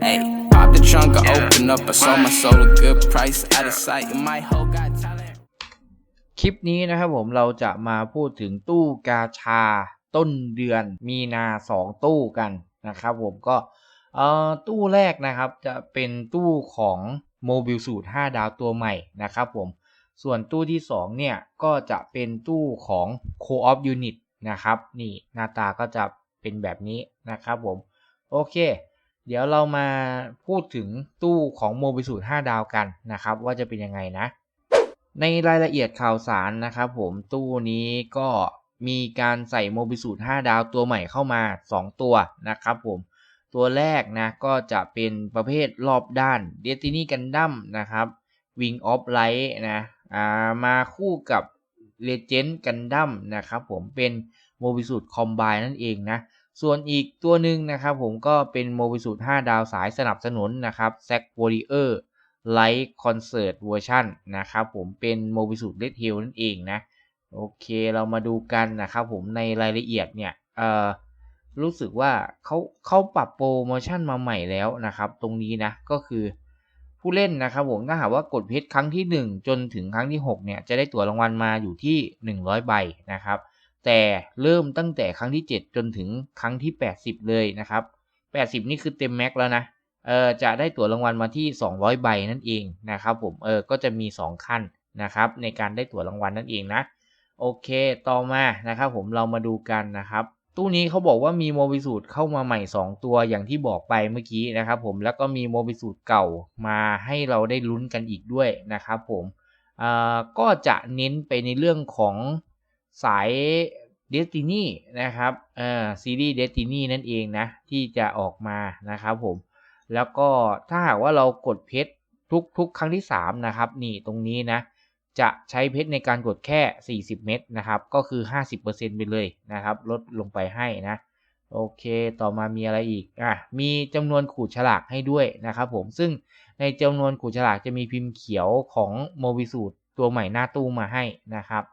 Hey, pop the trunk, I open up. I sold my soul a good price. Out of sight, and my hoe got talent. คลิปนี้นะครับผมเราจะมาพูดถึงตู้กาชาต้นเดือนมีนา 2 ตู้กันนะครับผมก็เอ่อตู้แรกนะครับจะเป็นตู้ของโมบิลสูตร 5 ดาวตัวใหม่นะครับผมส่วนตู้ที่ 2 เนี่ย ก็จะเป็นตู้ของ Co-op Unit นะครับ นี่หน้าตาก็จะเป็นแบบนี้นะครับผม โอเค เดี๋ยวเรามาพูดถึงตู้ของโมบิสูตร5ดาวกันนะครับ ว่าจะเป็นยังไงนะ ในรายละเอียดข่าวสารนะครับผมตู้นี้ก็มีการใส่โมบิสูตร5ดาวตัวใหม่เข้ามา 2 ตัวนะครับผมตัวแรกนะก็จะเป็นประเภทรอบด้าน Destiny Gundam นะครับ Wing of Light นะอ่ามาคู่กับ Legend Gundam นะครับผมเป็นโมบิสูตรคอมไบนั่นเองนะ ส่วนอีกตัวหนึ่งนะครับผมก็เป็นโมบิสูตร5ดาวสายสนับสนุนนะครับ Zack Warrior ไลท์คอนเสิร์ตเวอร์ชันนะครับผมเป็นโมบิสูตรเลดเฮลนั่นเองนะ โอเคเรามาดูกันนะครับผมในรายละเอียดเนี่ยเอ่อรู้สึกว่าเขาเขาปรับโปรโมชั่นมาใหม่แล้วนะครับ ตรงนี้นะก็คือผู้เล่นนะครับผมถ้าหากว่ากดเพชรครั้งที่ 1 จนถึงครั้งที่ 6 เนี่ย จะได้ตั๋วรางวัลมาอยู่ที่ 100 ใบนะครับ แต่เริ่มตั้งแต่ครั้งที่ 7 จนถึงครั้งที่ 80 เลยนะครับ 80 นี่คือเต็มแม็กแล้วนะเออจะได้ตั๋วรางวัลมาที่ 200 ใบนั่นเองนะครับผมเออก็จะมี 2 ขั้นนะครับในการได้ตั๋วรางวัลนั่นเองนะโอเคต่อมานะครับผมเรามาดูกันนะครับ ตู้นี้เขาบอกว่ามีโมบิสูตรเข้ามาใหม่ 2 ตัวอย่างที่บอกไปเมื่อกี้นะครับผมแล้วก็มีโมบิสูตรเก่ามาให้เราได้ลุ้นกันอีกด้วยนะครับผมอ่ก็จะเน้นไปในเรื่องของสาย Destiny นะครับเอ่อซีรีส์ Destiny นั่นเองนะ ที่จะออกมานะครับผม แล้วก็ถ้าหากว่าเรากดเพชรทุกทุกครั้งที่ 3 นะครับ นี่ตรงนี้นะ จะใช้เพชรในการกดแค่ 40 เม็ดนะครับ ก็คือ 50%ไปเลยนะครับ ลดลงไปให้นะ โอเค ต่อมามีอะไรอีก อะ มีจำนวนขูดฉลากให้ด้วยนะครับผม ซึ่งในจำนวนขูดฉลากจะมีพิมพ์เขียวของโมบิสูตรตัวใหม่หน้าตู้มาให้นะครับ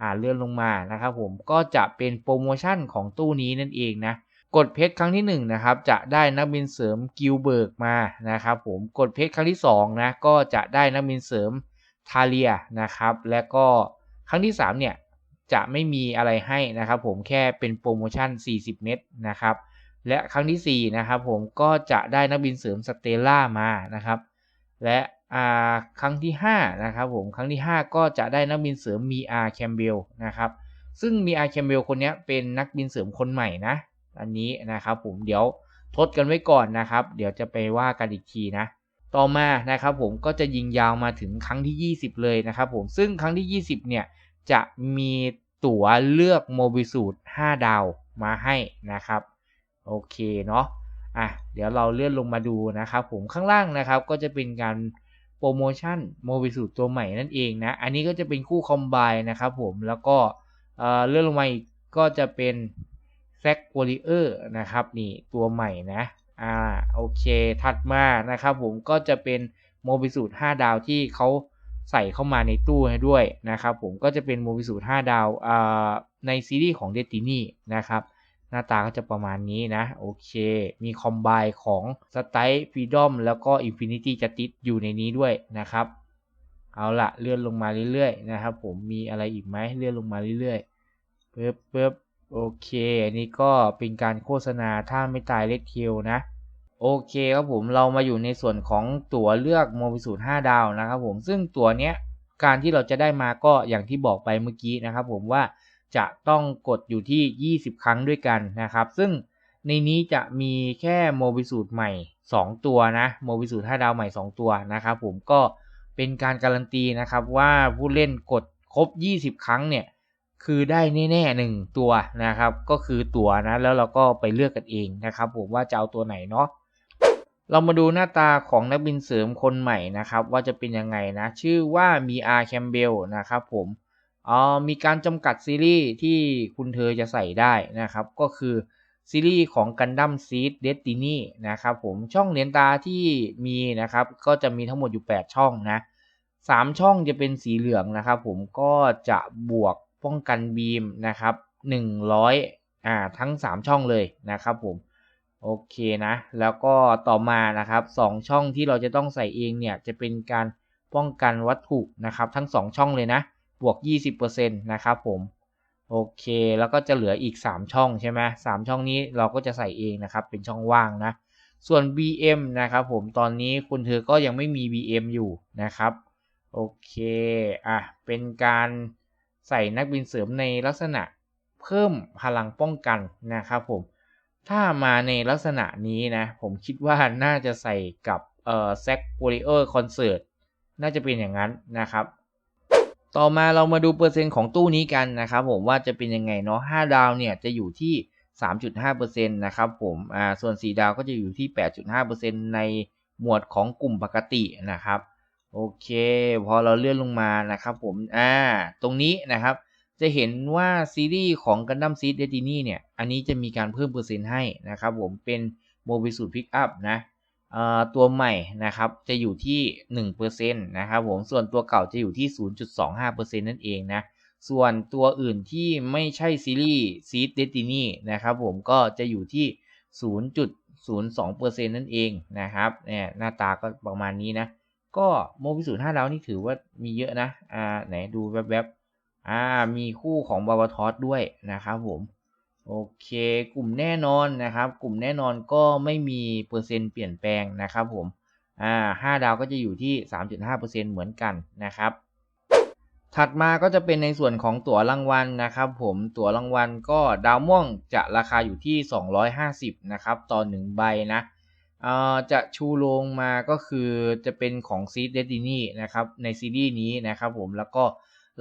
อ่าเลื่อนลงมานะครับผมก็จะเป็นโปรโมชั่นของตู้นี้นั่นเองนะกดเพชรครั้งที่1นนะครับจะได้นักบินเสริมกิลเบิร์กมานะครับผมกดเพชรครั้งที่2นะก็จะได้นักบินเสริมทาเลียนะครับและก็ครั้งที่3เนี่ยจะไม่มีอะไรให้นะครับผมแค่เป็นโปรโมชั่น 40 เม็ดนะครับและครั้งที่4นะครับผมก็จะได้นักบินเสริมสเตล่ามานะครับและ ครั้งที่5นะครับผมครั้งที่ 5 ก็จะได้นักบินเสริมมีอาร์แคมเบลนะครับซึ่งมีอาร์แคมเบลคนนี้เป็นนักบินเสริมคนใหม่นะอันนี้นะครับผมเดี๋ยวทดกันไว้ก่อนนะครับ เดี๋ยวจะไปว่ากันอีกทีนะ ต่อมานะครับผมก็จะยิงยาวมาถึงครั้งที่ 20 เลยนะครับผมซึ่งครั้งที่ 20 เนี่ยจะมีตั๋วเลือกโมบิสูตร5ดาวมาให้นะครับโอเคเนาะอะเดี๋ยวเราเลื่อนลงมาดูนะครับผมข้างล่างนะครับก็จะเป็นการ โปรโมชั่นโมบิสูตรตัวใหม่นั่นเองนะ อันนี้ก็จะเป็นคู่คอมไบนะครับผม แล้วก็เอ่อเลื่อนลงมาอีกก็จะเป็นแซกวอริเออร์นะครับนี่ตัวใหม่นะ อ่าโอเค ถัดมานะครับผมก็จะเป็นโมบิสูตร5ดาวที่เขาใส่เข้ามาในตู้ให้ด้วยนะครับผมก็จะเป็นโมบิสูตร5ดาวในซีรีส์ของ Destiny นะครับ หน้าตาก็จะประมาณนี้นะ โอเค มีคอมไบของสไตล์ฟรีดอมแล้วก็ Infinity Justice อยู่ในนี้ด้วยนะครับ เอาละเลื่อนลงมาเรื่อยๆนะครับ ผมมีอะไรอีกไหมเลื่อนลงมาเรื่อยๆปึ๊บปึ๊บโอเค อันนี้ก็เป็นการโฆษณาถ้าไม่ตายเลดคิวนะ โอเคครับผมเรามาอยู่ในส่วนของตั๋วเลือกโมบิสูตร5ดาวนะครับผมซึ่งตั๋วเนี้ยการที่เราจะได้มาก็อย่างที่บอกไปเมื่อกี้นะครับผมว่า จะต้องกดอยู่ที่ 20 ครั้งด้วยกันนะครับ ซึ่งในนี้จะมีแค่โมบิสูตรใหม่ 2 ตัวนะโมบิสูตร5ดาวใหม่ 2 ตัวนะครับผมก็เป็นการการันตีนะครับว่าผู้เล่นกดครบ 20 ครั้งเนี่ยคือได้แน่ๆหนึ่งตัวนะครับก็คือตัวนะแล้วเราก็ไปเลือกกันเองนะครับผมว่าจะเอาตัวไหนเนาะเรามาดูหน้าตาของนักบินเสริมคนใหม่นะครับว่าจะเป็นยังไงนะชื่อว่ามีอาร์แคมเบลนะครับผม ออมีการจำกัดซีรีส์ที่คุณเธอจะใส่ได้นะครับ ก็คือซีรีส์ของ Gundam Seed Destiny นะครับผมช่องเหรียญตาที่มีนะครับ ก็จะมีทั้งหมดอยู่ 8 ช่องนะ3ช่องจะเป็นสีเหลืองนะครับ ผมก็จะบวกป้องกันบีมนะครับ 100อ่าทั้ง 3 ช่องเลยนะครับผมโอเคนะ แล้วก็ต่อมานะครับสองช่องที่เราจะต้องใส่เองเนี่ยจะเป็นการป้องกันวัตถุนะครับ ทั้ง 2 ช่องเลยนะ บวก 20%นะครับผมโอเค แล้วก็จะเหลืออีก 3 ช่องใช่ไหมสามช่องนี้เราก็จะใส่เองนะครับ เป็นช่องว่างนะ ส่วน BM นะครับผม ตอนนี้คุณเธอก็ยังไม่มี BM อยู่นะครับ โอเค อะ เป็นการใส่นักบินเสริมในลักษณะเพิ่มพลังป้องกันนะครับผม ถ้ามาในลักษณะนี้นะ ผมคิดว่าน่าจะใส่กับเอ่อแซกโ a ลิเออร์คอนเสิร์ต น่าจะเป็นอย่างนั้นนะครับ ต่อมาเรามาดูเปอร์เซ็นต์ของตู้นี้กันนะครับผมว่าจะเป็นยังไงเนาะ5ดาวเนี่ยจะอยู่ที่ 3.5%นะครับผมอ่าส่วน 4 ดาวก็จะอยู่ที่ 8.5%ในหมวดของกลุ่มปกตินะครับโอเค พอเราเลื่อนลงมานะครับผมอ่าตรงนี้นะครับ จะเห็นว่าซีรีส์ของ Gundam Seed Destiny เนี่ย อันนี้จะมีการเพิ่มเปอร์เซ็นต์ให้นะครับผมเป็น m o b i s u Pick Up นะ ตัวใหม่นะครับจะอยู่ที่1%นะครับผมส่วนตัวเก่าจะอยู่ที่ 0.25%นั่นเองนะส่วนตัวอื่นที่ไม่ใช่ซีรีส์ Seed Destiny นะครับผมก็จะอยู่ที่ 0.02%นั่นเองนะครับเนี่ยหน้าตาก็ประมาณนี้นะก็โมบิสูตร5ดาวนี่ถือว่ามีเยอะนะอ่าไหนดูแวบๆอ่ามีคู่ของบาวทอสด้วยนะครับผม โอเค กลุ่มแน่นอนนะครับ กลุ่มแน่นอนก็ไม่มีเปอร์เซ็นต์เปลี่ยนแปลงนะครับผมอ่า5ดาวก็จะอยู่ที่ 3.5%เหมือนกันนะครับ ถัดมาก็จะเป็นในส่วนของตั๋วรางวัลนะครับ ผมตั๋วรางวัลก็ดาวม่วงจะราคาอยู่ที่ 250นะครับต่อ1ใบนะเอ่อจะชูโรงมาก็คือจะเป็นของ Seed Destiny นะครับในซีรีส์นี้นะครับผมแล้วก็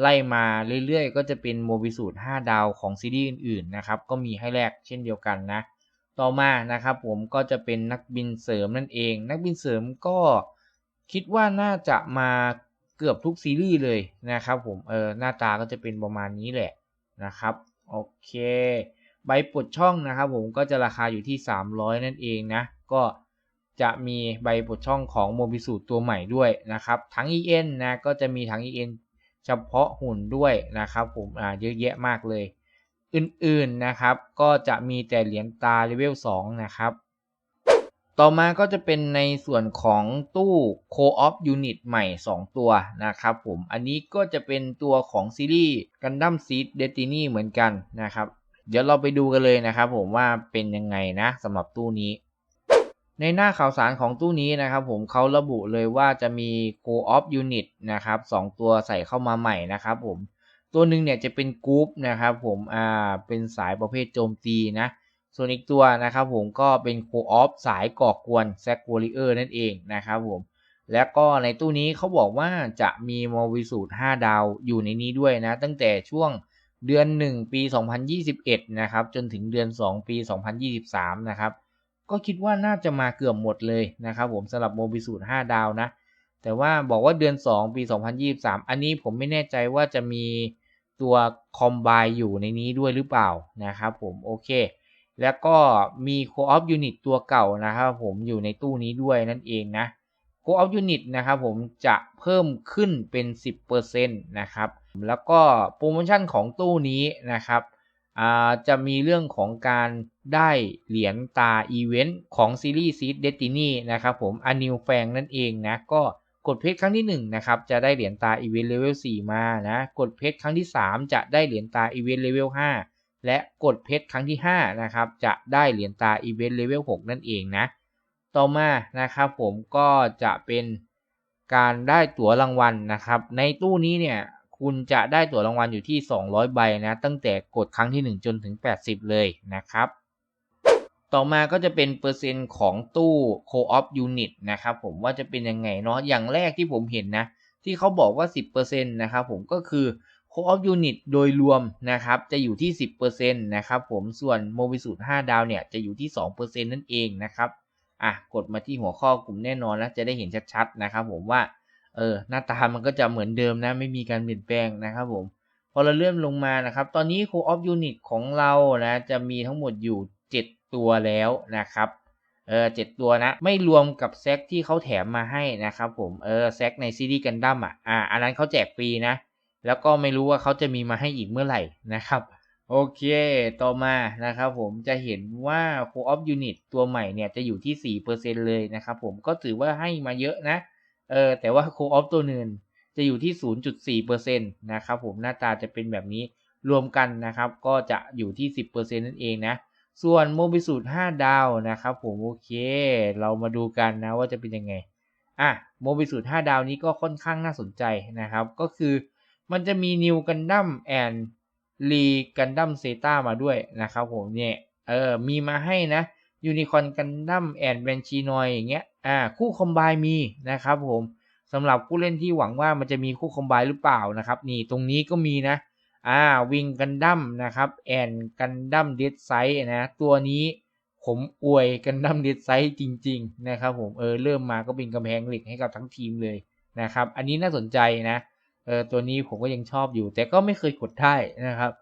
ไล่มาเรื่อยๆ ก็จะเป็นโมบิสูตร5ดาวของซีรีส์อื่นๆนะครับก็มีให้แลกเช่นเดียวกันนะ ต่อมานะครับผมก็จะเป็นนักบินเสริมนั่นเอง นักบินเสริมก็คิดว่าน่าจะมาเกือบทุกซีรีส์เลยนะครับผมเออหน้าตาก็จะเป็นประมาณนี้แหละนะครับโอเค ใบปลดช่องนะครับผมก็จะราคาอยู่ที่ 300 นั่นเองนะ ก็จะมีใบปลดช่องของโมบิสูตตัวใหม่ด้วยนะครับทั้ง EN นะก็จะมีทั้ง EN เฉพาะหุ่นด้วยนะครับผมอ่าเยอะแยะมากเลย อื่นๆนะครับ ก็จะมีแต่เหรียญตาเลเวล2นะครับ ต่อมาก็จะเป็นในส่วนของตู้ Co-op Unit ใหม่ 2 ตัวนะครับผมอันนี้ก็จะเป็นตัวของซีรีส์ Gundam Seed Destiny เหมือนกันนะครับ เดี๋ยวเราไปดูกันเลยนะครับผมว่าเป็นยังไงนะสำหรับตู้นี้ ในหน้าข่าวสารของตู้นี้นะครับผมเขาระบุเลยว่าจะมี Go Off Unit นะครับ2ตัวใส่เข้ามาใหม่นะครับผมตัวหนึ่งเนี่ยจะเป็นกรุ๊ปนะครับผมอ่าเป็นสายประเภทโจมตีนะส่วนอีกตัวนะครับผมก็เป็นโคออฟสายก่อกวนแซกวอริเออร์นั่นเองนะครับผมและก็ในตู้นี้เขาบอกว่าจะมีโมวิสูตร5ดาวอยู่ในนี้ด้วยนะ ตั้งแต่ช่วงเดือน 1 ปี 2021 นะครับ จนถึงเดือน 2 ปี 2023 นะครับ ก็คิดว่าน่าจะมาเกือบหมดเลยนะครับผมสำหรับโมบิสูตร5ดาวนะ แต่ว่าบอกว่าเดือน 2 ปี 2023 อันนี้ผมไม่แน่ใจว่าจะมีตัวคอมไบอยู่ในนี้ด้วยหรือเปล่านะครับผมโอเค แล้วก็มีโคออฟยูนิตตัวเก่านะครับผมอยู่ในตู้นี้ด้วยนั่นเองนะโคออฟยูนิตนะครับผมจะเพิ่มขึ้นเป็น 10%นะครับแล้วก็โปรโมชั่นของตู้นี้นะครับจะมีเรื่องของการ ได้เหรียญตาอีเวนต์ของซีรีส์ซีดเดตินีนะครับผมอนิวแฟงนั่นเองนะ ก็กดเพชรครั้งที่1นะครับจะได้เหรียญตาอีเวนต์เลเวล4มานะกดเพชรครั้งที่ 3 จะได้เหรียญตาอีเวนต์เลเวล5และกดเพชรครั้งที่5นะครับจะได้เหรียญตาอีเวนต์เลเวล6นั่นเองนะต่อมานะครับผมก็จะเป็นการได้ตั๋วรางวัลนะครับ ในตู้นี้เนี่ยคุณจะได้ตั๋วรางวัลอยู่ที่ 200 ใบนะ ตั้งแต่กดครั้งที่ 1 จนถึง 80 เลยนะครับ ต่อมาก็จะเป็นเปอร์เซ็นต์ของตู้ Co-op Unit นะครับผมว่าจะเป็นยังไงเนาะอย่างแรกที่ผมเห็นนะ ที่เขาบอกว่า 10%นะครับผมก็คือ Co-op Unit โดยรวมนะครับจะอยู่ที่ 10%นะครับผมส่วนโมบิสูตร5ดาวเนี่ยจะอยู่ที่ 2%นั่นเองนะครับอะกดมาที่หัวข้อกลุ่มแน่นอนแล้วจะได้เห็นชัดๆนะครับผมว่าเออหน้าตามันก็จะเหมือนเดิมนะไม่มีการเปลี่ยนแปลงนะครับผมพอเราเลื่อนลงมานะครับ ตอนนี้ Core of Unit ของเรานะจะมีทั้งหมดอยู่ 7 ตัวแล้วนะครับเออเจ็ดตัวนะ ไม่รวมกับแซกที่เขาแถมมาให้นะครับผมเออแซกในซีรีส์กันดั้มอะอ่าอันนั้นเขาแจกฟรีนะ แล้วก็ไม่รู้ว่าเขาจะมีมาให้อีกเมื่อไหร่นะครับ โอเค ต่อมานะครับผมจะเห็นว่า Co-op Unit ตัวใหม่เนี่ยจะอยู่ที่ 4%เลยนะครับผมก็ถือว่าให้มาเยอะนะเออแต่ว่า Co-op ตัวอื่นจะอยู่ที่ 0.4%นะครับผมหน้าตาจะเป็นแบบนี้รวมกันนะครับ ก็จะอยู่ที่ 10%นั่นเองนะ ส่วนโมบิสูตร5ดาวนะครับผมโอเค เรามาดูกันนะว่าจะเป็นยังไงอะโมบิสูตร5ดาวนี้ก็ค่อนข้างน่าสนใจนะครับ ก็คือมันจะมีนิวกันดั้มแอนรีกันดั้มเซตามาด้วยนะครับผมเนี่ยเออมีมาให้นะยูนิคอนกันดั้มแอนแบนชีนอยอย่างเงี้ยอ่าคู่คอมไบมีนะครับผมสำหรับผู้เล่นที่หวังว่ามันจะมีคู่คอมไบหรือเปล่านะครับ นี่ตรงนี้ก็มีนะ อ่าวิงกันดั้มนะครับแอนกันดั้มเดดไซส์นะตัวนี้ผมอวยกันดั้มเดดไซส์จริง ๆ นะครับผมเออเริ่มมาก็เป็นกำแพงเหล็กให้กับทั้งทีมเลยนะครับ อันนี้น่าสนใจนะเออตัวนี้ผมก็ยังชอบอยู่ แต่ก็ไม่เคยกดได้นะครับ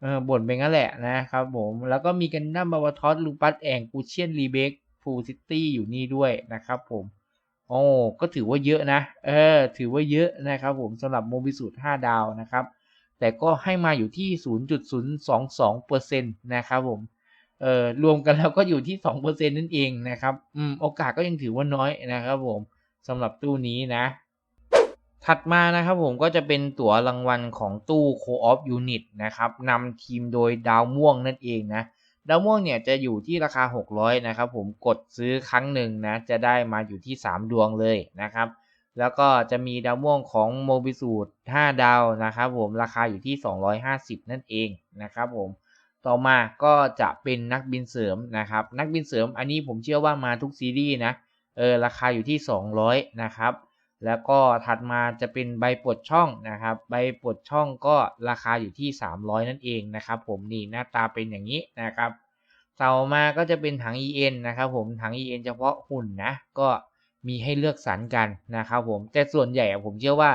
เออบ่นไปงั้นแหละนะครับผมแล้วก็มีกันดั้มบาวทอสลูปัสแองกูเชียนรีเบกฟูซิตี้อยู่นี่ด้วยนะครับผมโอ้ก็ถือว่าเยอะนะ เออ ถือว่าเยอะนะครับผมสำหรับโมบิสูตร5ดาวนะครับ แต่ก็ให้มาอยู่ที่ 0.022%นะครับผมเอ่อรวมกันแล้วก็อยู่ที่ 2%นั่นเองนะครับอืมโอกาสก็ยังถือว่าน้อยนะครับผมสำหรับตู้นี้นะ ถัดมานะครับผมก็จะเป็นตั๋วรางวัลของตู้ Co-op Unit นะครับนำทีมโดยดาวม่วงนั่นเองนะดาวม่วงเนี่ยจะอยู่ที่ราคา 600 นะครับผมกดซื้อครั้งหนึ่งนะ จะได้มาอยู่ที่ 3 ดวงเลยนะครับ แล้วก็จะมีดาวม่วงของโมบิสูตร5ดาวนะครับผมราคาอยู่ที่ 250 นั่นเองนะครับผมต่อมาก็จะเป็นนักบินเสริมนะครับนักบินเสริมอันนี้ผมเชื่อว่ามาทุกซีรีส์นะเออราคาอยู่ที่ 200 นะครับแล้วก็ถัดมาจะเป็นใบปลดช่องนะครับ ใบปลดช่องก็ราคาอยู่ที่ 300 นั่นเองนะครับ ผมนี่หน้าตาเป็นอย่างนี้นะครับ ต่อมาก็จะเป็นถัง EN นะครับผมถัง EN เฉพาะหุ่นนะก็ มีให้เลือกสรรกันนะครับผมแต่ส่วนใหญ่ผมเชื่อว่า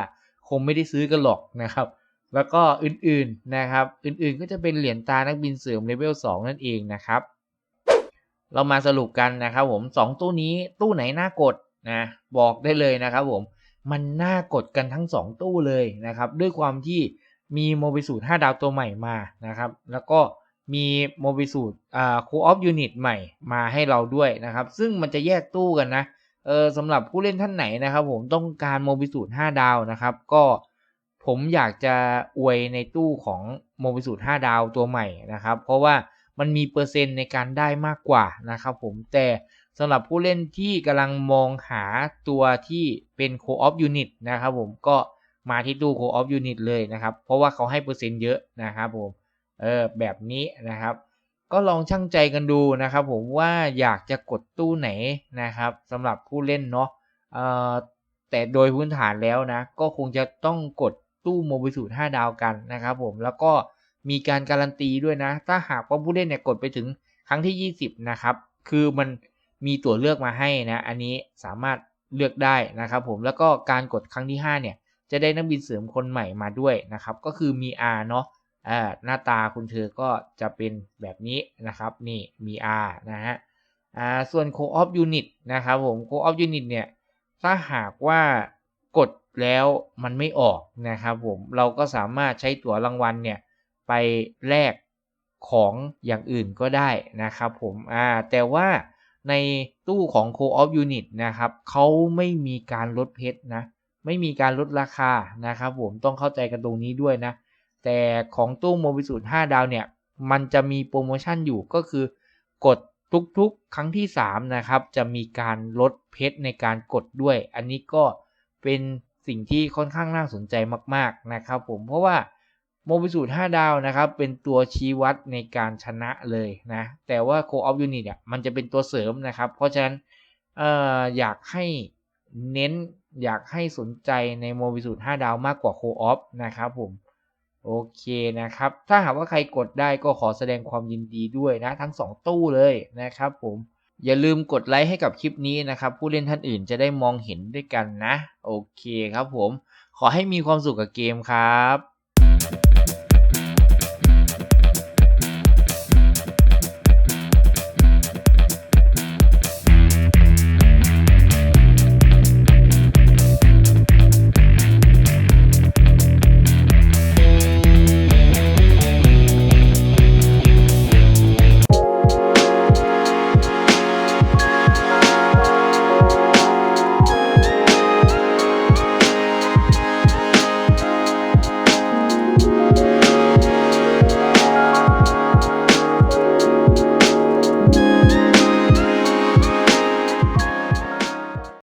คงไม่ได้ซื้อกันหรอกนะครับ แล้วก็อื่นๆนะครับ อื่นๆก็จะเป็นเหรียญตานักบินเสริมเลเวล2นั่นเองนะครับ เรามาสรุปกันนะครับผม 2 ตู้นี้ตู้ไหนน่ากดนะบอกได้เลยนะครับผมมันน่ากดกันทั้ง 2 ตู้เลยนะครับ ด้วยความที่มีโมบิสูตร5ดาวตัวใหม่มานะครับ แล้วก็มีโมบิสูตรอ่าโคออฟยูนิตใหม่มาให้เราด้วยนะครับ ซึ่งมันจะแยกตู้กันนะ เออสำหรับผู้เล่นท่านไหนนะครับ ผมต้องการโมบิสูตร5ดาวนะครับ ก็ผมอยากจะอวยในตู้ของโมบิสูตร5ดาวตัวใหม่นะครับ เพราะว่ามันมีเปอร์เซ็นต์ในการได้มากกว่านะครับ ผมแต่สำหรับผู้เล่นที่กำลังมองหาตัวที่เป็นโคออฟยูนิตนะครับ ผมก็มาที่ตู้โคออฟยูนิตเลยนะครับ เพราะว่าเขาให้เปอร์เซ็นต์เยอะนะครับ ผมเออแบบนี้นะครับ ก็ลองชั่งใจกันดูนะครับ ผมว่าอยากจะกดตู้ไหนนะครับสำหรับผู้เล่นเนาะแต่โดยพื้นฐานแล้วนะ ก็คงจะต้องกดตู้โมบิสูตร5ดาวกันนะครับผมแล้วก็มีการการันตีด้วยนะ ถ้าหากว่าผู้เล่นเนี่ยกดไปถึงครั้งที่ 20 นะครับ คือมันมีตัวเลือกมาให้นะ อันนี้สามารถเลือกได้นะครับผมแล้วก็การกดครั้งที่ 5 เนี่ย จะได้นักบินเสริมคนใหม่มาด้วยนะครับ ก็คือมี R เนาะ อ่าหน้าตาคุณเธอก็จะเป็นแบบนี้นะครับนี่มี R นะฮะอ่าส่วน Co-op Unit นะครับผม Co-op Unit เนี่ยถ้าหากว่ากดแล้วมันไม่ออกนะครับผมเราก็สามารถใช้ตั๋วรางวัลเนี่ยไปแลกของอย่างอื่นก็ได้นะครับผมอ่าแต่ว่าในตู้ของ Co-op Unit นะครับเขาไม่มีการลดเพชรนะ ไม่มีการลดราคานะครับผมต้องเข้าใจกันตรงนี้ด้วยนะ แต่ของตู้โมบิสูตร5ดาวเนี่ย มันจะมีโปรโมชั่นอยู่ก็คือกดทุกๆ ครั้งที่ 3 นะครับ จะมีการลดเพชรในการกดด้วย อันนี้ก็เป็นสิ่งที่ค่อนข้างน่าสนใจมากๆนะครับผมเพราะว่าโมบิสูตร5ดาวนะครับเป็นตัวชี้วัดในการชนะเลยนะแต่ว่า Co-op Unit อะมันจะเป็นตัวเสริมนะครับ เพราะฉะนั้นอออยากให้เน้นอยากให้สนใจในโมบิสูตร5ดาวมากกว่า Co-op นะครับผม โอเคนะครับ ถ้าหากว่าใครกดได้ก็ขอแสดงความยินดีด้วยนะ ทั้ง 2 ตู้เลยนะครับผมอย่าลืมกดไลค์ให้กับคลิปนี้นะครับ ผู้เล่นท่านอื่นจะได้มองเห็นด้วยกันนะ โอเคครับผม ขอให้มีความสุขกับเกมครับ